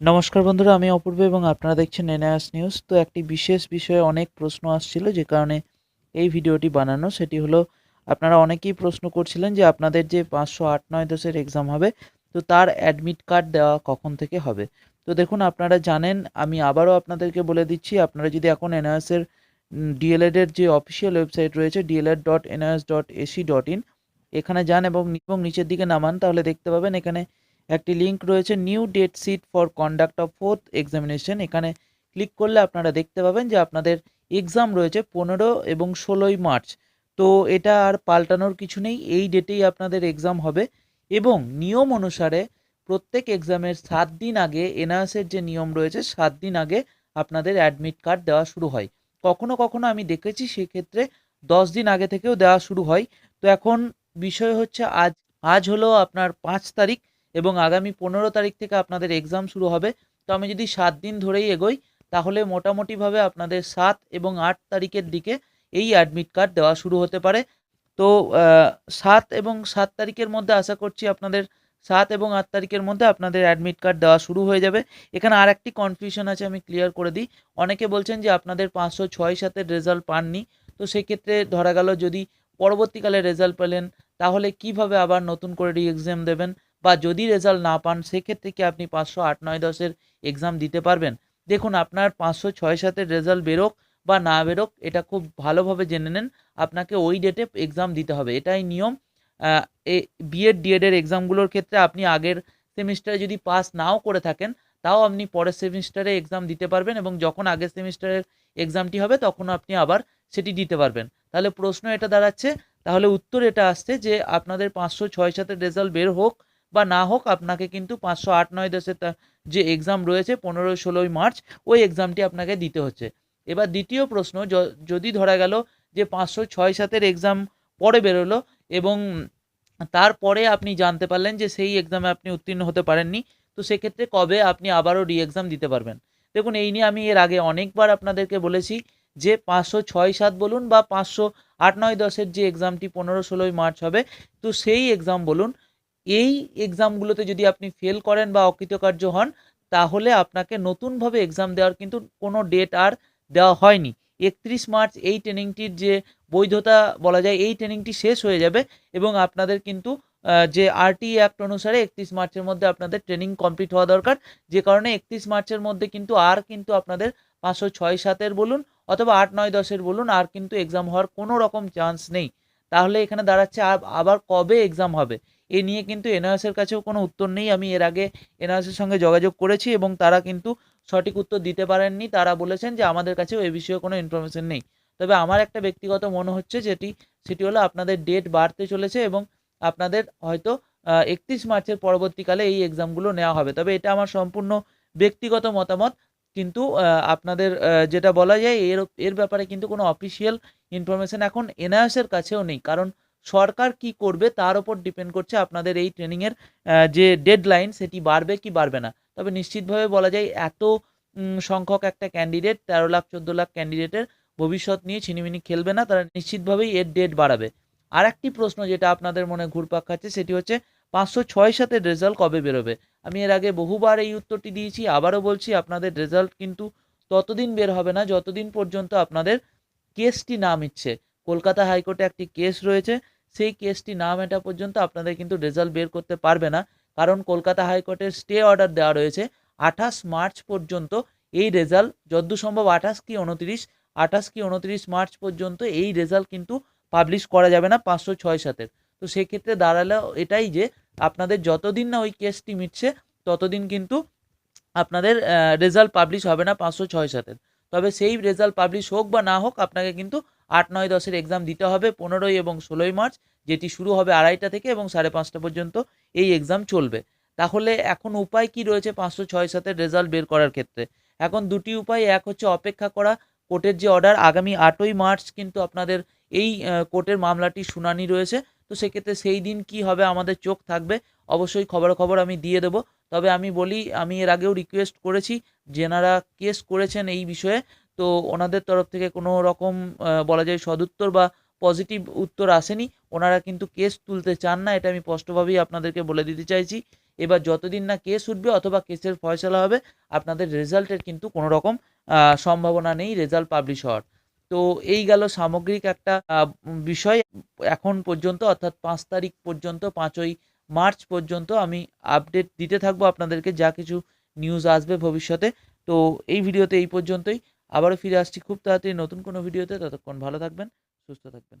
নমস্কার বন্ধুরা, আমি অপূর্ব এবং আপনারা দেখছেন এনআস নিউজ। তো একটি বিশেষ বিষয়ে অনেক প্রশ্ন আসছিল, যে কারণে এই ভিডিওটি বানানো। সেটি হলো, আপনারা অনেকেই প্রশ্ন করছিলেন যে আপনাদের যে পাঁচশো আট নয় দশের এক্সাম হবে, তো তার অ্যাডমিট কার্ড দেওয়া কখন থেকে হবে? তো দেখুন, আপনারা জানেন, আমি আবারও আপনাদেরকে বলে দিচ্ছি, আপনারা যদি এখন এনআইএসের ডিএলএড এর যে অফিসিয়াল ওয়েবসাইট রয়েছে D El Ed dot NIS dot AC dot in এখানে যান এবং নিচের দিকে নামান, তাহলে দেখতে পাবেন এখানে একটি লিংক রয়েছে new date sheet for conduct of fourth examination এখানে ক্লিক করলে আপনারা দেখতে পাবেন যে আপনাদের এক্সাম রয়েছে পনেরো এবং ষোলোই মার্চ। তো এটা আর পাল্টানোর কিছু নেই, এই ডেটেই আপনাদের এক্সাম হবে এবং নিয়ম অনুসারে প্রত্যেক এক্সামের সাত দিন আগে এনআরএসের যে নিয়ম রয়েছে, সাত দিন আগে আপনাদের অ্যাডমিট কার্ড দেওয়া শুরু হয়। কখনো কখনো আমি দেখেছি সেক্ষেত্রে দশ দিন আগে থেকেও দেওয়া শুরু হয়। তো এখন বিষয় হচ্ছে আজ আজ হলো আপনার পাঁচ তারিখ এবং আগামী পনেরো তারিখ থেকে আপনাদের এক্সাম শুরু হবে। তো আমি যদি সাত দিন ধরেই এগোই, তাহলে মোটামুটিভাবে আপনাদের সাত এবং আট তারিখের দিকে এই অ্যাডমিট কার্ড দেওয়া শুরু হতে পারে। তো সাত এবং সাত তারিখের মধ্যে আশা করছি আপনাদের সাত এবং আট তারিখের মধ্যে আপনাদের অ্যাডমিট কার্ড দেওয়া শুরু হয়ে যাবে। এখানে আর একটি কনফিউশন আছে, আমি ক্লিয়ার করে দিই। অনেকে বলছেন যে আপনাদের পাঁচশো ছয় সাতের রেজাল্ট পাননি। তো সেক্ষেত্রে ধরা গেল যদি পরবর্তীকালে রেজাল্ট পেলেন, তাহলে কীভাবে আবার নতুন করে রি এক্সাম দেবেন? বা যদি রেজাল্ট না পান, সেক্ষেত্রে কি আপনি পাঁচশো আট নয় দশের এক্সাম দিতে পারবেন? দেখুন, আপনার পাঁচশো ছয় সাতের রেজাল্ট বেরোক বা না বেরোক, এটা খুব ভালোভাবে জেনে নেন। আপনাকে ওই ডেটে এক্সাম দিতে হবে। এটাই নিয়ম। এ বিএড ডিএডের এক্সামগুলোর ক্ষেত্রে আপনি আগের সেমিস্টারে যদি পাস নাও করে থাকেন, তাও আপনি পরের সেমিস্টারে এক্সাম দিতে পারবেন এবং যখন আগের সেমিস্টারের এক্সামটি হবে, তখন আপনি আবার সেটি দিতে পারবেন। তাহলে প্রশ্ন এটা দাঁড়াচ্ছে। তাহলে উত্তর এটা আসছে যে আপনাদের পাঁচশো ছয় সাতের রেজাল্ট বের হোক বা না হোক, আপনাকে কিন্তু পাঁচশো আট নয় দশের যে এক্সাম রয়েছে পনেরো ষোলোই মার্চ, ওই এক্সামটি আপনাকে দিতে হচ্ছে। এবার দ্বিতীয় প্রশ্ন যদি ধরা গেল যে পাঁচশো ছয় সাতের এক্সাম পরে বেরোলো এবং তারপরে আপনি জানতে পারলেন যে সেই এক্সামে আপনি উত্তীর্ণ হতে পারেননি, তো সেক্ষেত্রে কবে আপনি আবারও রি এক্সাম দিতে পারবেন? দেখুন, এই নিয়ে আমি এর আগে অনেকবার আপনাদেরকে বলেছি যে পাঁচশো ছয় সাত বলুন বা পাঁচশো আট নয় দশের যে এক্সামটি পনেরো ষোলোই মার্চ হবে, তো সেই এক্সাম বলুন এই এক্সামগুলোতে যদি আপনি ফেল করেন বা অকৃতকার্য হন, তাহলে আপনাকে নতুনভাবে এক্সাম দেওয়ার কিন্তু কোনো ডেট আর দেওয়া হয়নি। একত্রিশ মার্চ এই ট্রেনিংটির যে বৈধতা বলা যায়, এই ট্রেনিংটি শেষ হয়ে যাবে এবং আপনাদের কিন্তু যে আরটি অ্যাক্ট অনুসারে একত্রিশ মার্চের মধ্যে আপনাদের ট্রেনিং কমপ্লিট হওয়া দরকার। যে কারণে একত্রিশ মার্চের মধ্যে কিন্তু আর কিন্তু আপনাদের পাঁচশো ছয় সাতের বলুন অথবা আট, নয়, দশের বলুন আর কিন্তু এক্সাম হওয়ার কোনো রকম চান্স নেই। তাহলে এখানে দাঁড়াচ্ছে আব- আবার কবে এক্সাম হবে? এ নিয়ে কিন্তু এনআরএসের কাছেও কোনো উত্তর নেই। আমি এর আগে এনআরএসের সঙ্গে যোগাযোগ করেছি এবং তারা কিন্তু সঠিক উত্তর দিতে পারেননি। তারা বলেছেন যে আমাদের কাছেও এ বিষয়ে কোনো ইনফরমেশন নেই। তবে আমার একটা ব্যক্তিগত মনে হচ্ছে যেটি, সেটি হলো আপনাদের ডেট বাড়তে চলেছে এবং আপনাদের হয়তো একত্রিশ মার্চের পরবর্তীকালে এই এক্সামগুলো নেওয়া হবে। তবে এটা আমার সম্পূর্ণ ব্যক্তিগত মতামত। কিন্তু আপনাদের যেটা বলা যায় এর এর ব্যাপারে কিন্তু কোনো অফিসিয়াল ইনফরমেশন এখন এনআইএসের কাছেও নেই। কারণ সরকার কি করবে তার উপর ডিপেন্ড করছে আপনাদের এই ট্রেনিংয়ের যে ডেডলাইন সেটি বাড়বে কি বাড়বে না। তবে নিশ্চিতভাবে বলা যায় এত সংখ্যক একটা ক্যান্ডিডেট তেরো লাখ, চোদ্দ লাখ ক্যান্ডিডেটের ভবিষ্যৎ নিয়ে ছিনিমিনি খেলবে না, তারা নিশ্চিতভাবেই এর ডেট বাড়াবে। আর একটি প্রশ্ন যেটা আপনাদের মনে ঘুরপাক খাচ্ছে সেটি হচ্ছে পাঁচশো ছয় সাতের রেজাল্ট কবে বেরোবে? আমি এর আগে বহুবার এই উত্তরটি দিয়েছি, আবারও বলছি আপনাদের রেজাল্ট কিন্তু ততদিন বের হবে না, যতদিন পর্যন্ত আপনাদের কেসটি না মিটছে। কলকাতা হাইকোর্টে একটি কেস রয়েছে সেই কেসটি না মেটা পর্যন্ত আপনাদের কিন্তু রেজাল্ট বের করতে পারবে না। কারণ কলকাতা হাইকোর্টের স্টে অর্ডার দেওয়া রয়েছে। আঠাশ মার্চ পর্যন্ত এই রেজাল্ট যদ্দূর সম্ভব আঠাশ কি উনত্রিশ, আঠাশ কি উনত্রিশ মার্চ পর্যন্ত এই রেজাল্ট কিন্তু পাবলিশ করা যাবে না পাঁচশো ছয় সাতের। তো সেক্ষেত্রে দাঁড়াল এটাই যে, আপনাদের যতদিন না ওই কেসটি মিটছে, ততদিন কিন্তু আপনাদের রেজাল্ট পাবলিশ হবে না পাঁচশো ছয় সাতের। তবে সেই রেজাল্ট পাবলিশ হোক বা না হোক, আপনাকে কিন্তু আট, নয়, দশের এক্সাম দিতে হবে, পনেরোই এবং ষোলোই মার্চ, যেটি শুরু হবে আড়াইটা থেকে এবং সাড়ে পাঁচটা পর্যন্ত এই এক্সাম চলবে। তাহলে এখন উপায় কি রয়েছে পাঁচশো ছয় সাতের রেজাল্ট বের করার ক্ষেত্রে? এখন দুটি উপায়, এক হচ্ছে অপেক্ষা করা, কোর্টের যে অর্ডার আগামী আটই মার্চ কিন্তু আপনাদের এই কোর্টের মামলাটি শুনানি রয়েছে। তো সেক্ষেত্রে সেই দিন কি হবে আমাদের চোখ থাকবে, অবশ্যই খবর খবর আমি দিয়ে দেবো। তবে আমি বলি, আমি এর আগেও রিকোয়েস্ট করেছি যেনারা কেস করেছেন এই বিষয়ে তো ওনাদের তরফ থেকে কোনো রকম বলা যায় সদুত্তর বা পজিটিভ উত্তর আসেনি। ওনারা কিন্তু কেস তুলতে চান না, এটা আমি স্পষ্টভাবেই আপনাদেরকে বলে দিতে চাইছি। এবার যতদিন না কেস উঠবে অথবা কেসের ফয়সলা হবে, আপনাদের রেজাল্টের কিন্তু কোনো রকম সম্ভাবনা নেই রেজাল্ট পাবলিশ হওয়ার। তো এই গেল সামগ্রিক একটা বিষয়। এখন পর্যন্ত, অর্থাৎ পাঁচ তারিখ পর্যন্ত, পাঁচই মার্চ পর্যন্ত আমি আপডেট দিতে থাকব আপনাদেরকে, যা কিছু নিউজ আসবে ভবিষ্যতে। তো এই ভিডিওতে এই পর্যন্তই। আবারও ফিরে আসছি খুব তাড়াতাড়ি নতুন কোনো ভিডিওতে ততক্ষণ ভালো থাকবেন সুস্থ থাকবেন।